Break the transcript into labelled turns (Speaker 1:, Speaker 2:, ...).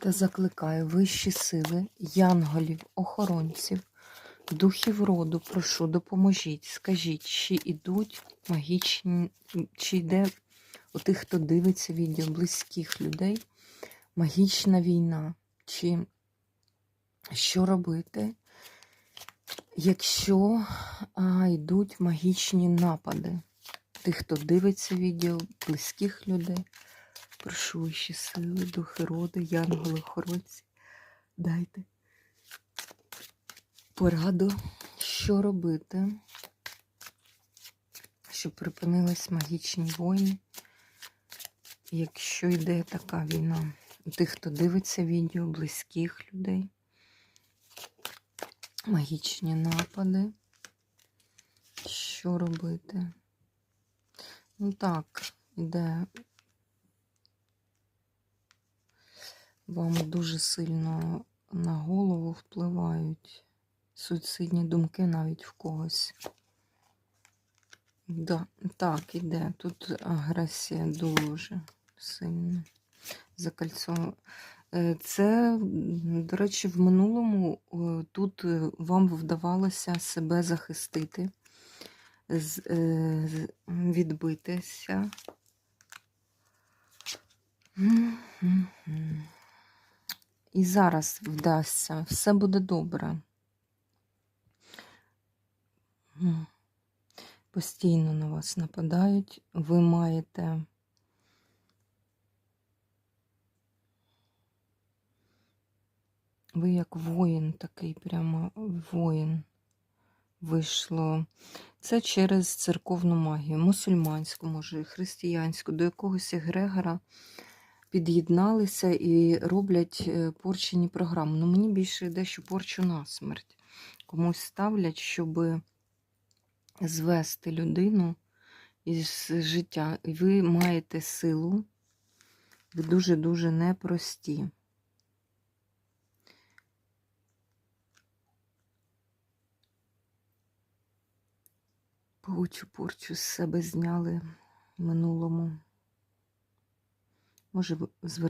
Speaker 1: Та закликаю вищі сили, янголів, охоронців, духів роду, прошу, допоможіть, скажіть, чи ідуть магічні, чи йде у тих, хто дивиться відео близьких людей, магічна війна, чи що робити, якщо а, йдуть магічні напади, тих, хто дивиться відео, близьких людей. Прошу вищі сили, духи роду, янголи, охоронці, дайте пораду, що робити, щоб припинились магічні війни, якщо йде така війна. Тих, хто дивиться відео, близьких людей, магічні напади. Що робити? Ну так, іде вам дуже сильно на голову впливають суїцидні думки навіть в когось. Да, Так, іде. Тут агресія дуже сильна. Закольцована. Це, до речі, в минулому е, тут е, вам вдавалося себе захистити, е, відбитися. І зараз вдасться, все буде добре. Постійно на вас нападають, ви маєте ви як воїн, такий прямо воїн. Вийшло. Це через церковну магію, мусульманську, може, християнську, до якогось егрегора під'єдналися і роблять е, порчені програми. Ну, мені більше йде, що порчу на смерть. Комусь ставлять, щоб звести людину із життя. І ви маєте силу, ви дуже-дуже непрості. Паучу порчу з себе зняли минулому. Може,